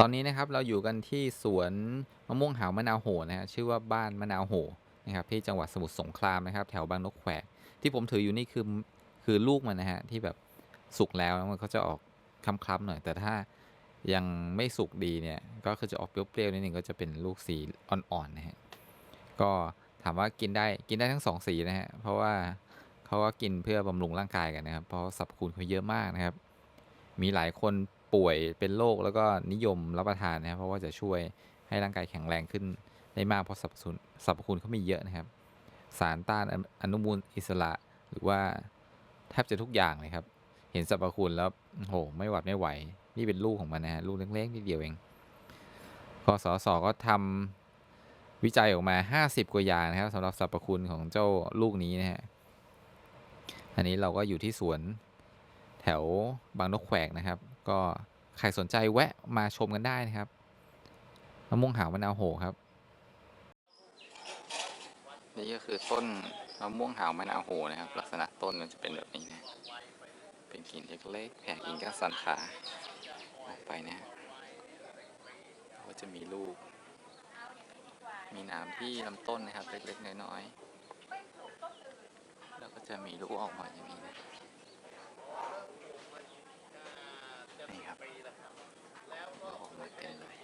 ตอนนี้นะครับเราอยู่กันที่สวนมะม่วงหาวมะนาวโหนะฮะชื่อว่าบ้านมะนาวโหนะครับที่จังหวัดสมุทรสงครามนะครับ แถวบางนกแขวกที่ผมถืออยู่นี่คือคือลูกมันนะฮะที่แบบสุกแล้วมันก็จะออกคล้ำๆหน่อย แต่ถ้ายังไม่สุกดีเนี่ยก็คือจะออกเปรี้ยวๆนิดนึงก็จะเป็นลูกสีอ่อนๆนะฮะก็ถามว่ากินได้กินได้ทั้งสองสีนะฮะเพราะว่าเขาก็กินเพื่อบำรุงร่างกายกันนะครับ เพราะสรรพคุณเขาเยอะมากนะครับ มีหลายคน ป่วยเป็นโรคแล้วก็นิยมรับประทานนะครับ เพราะว่าจะช่วยให้ร่างกายแข็งแรงขึ้นได้มากเพราะสรรพคุณสรรพคุณเขามีเยอะนะครับ สารต้านอนุมูลอิสระ หรือว่าแทบจะทุกอย่างเลยครับ เห็นสรรพคุณแล้วโอ้โหไม่หวัดไม่ไหว นี่เป็นลูกของมันนะฮะลูกเล็กๆนิดเดียวเองกสศก็ทำวิจัยออกมา 50 กว่าอย่างนะครับสำหรับสรรพคุณของเจ้าลูกนี้นะฮะอันนี้เราก็อยู่ที่สวนแถวบางนกแขวกนะครับ ก็ใครสนใจแวะมาชมกันได้นะครับมะม่วงหาวมะนาวโหครับ นี่ก็คือต้นมะม่วงหาวมะนาวโหนะครับ ลักษณะต้นมันจะเป็นแบบนี้นะเป็นกิ่งเล็กๆแผ่กิ่งก้านสันขาออกไปนะฮะก็จะมีลูก มีหนามที่ลำต้นนะครับ เล็กๆน้อยๆแล้วก็จะมีลูกออกมาอย่างนี้นะครับเราออกมาเต็มเลย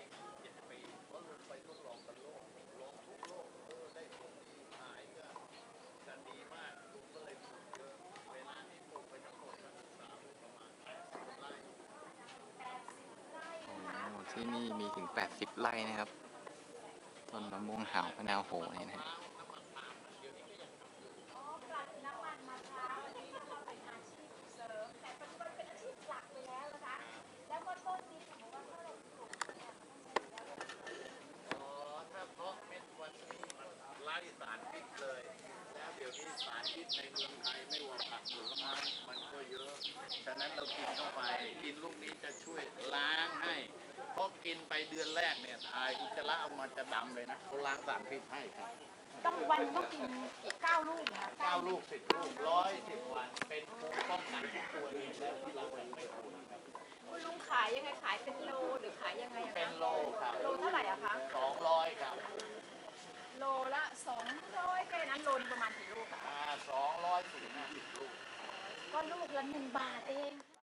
โอ้โห ที่นี่มีถึง 80 ไร่นะครับ ต้นมะม่วงหาวมะนาวโหนี่นะฮะไล่สารพิษเนี้สารพิษในเมืองไทยไม่ว่าผักผลไม้มันก็เยอะฉะนั้นเรากินเข้าไปกินลูกนี้จะช่วยล้างให้ เพราะ กินไปเดือนแรกเนี่ยทายอุจจาระออกมาจะดำเลยนะเขาล้างสารพิษให้ครับต้องวันต้องกินกี่เก้าลูกนะคะเก้าลูกสิบลูกร้อยสิบวันเป็นภูมิป้องกันทุกตัวเองแล้วที่เรายังไม่คุ้นครับคุณลุงขายยังไงขายเป็นโลหรือขายยังไงอะเป็นคะโลครับโลเท่าไหร่อะคะสองร้อยครับ โลละสองร้อยแค่นั้นโลนึงประมาณกี่ลูกอะอ่าสองร้อยสี่สิบลูกก็ลูกละหนึ่งบาทเองค่ะ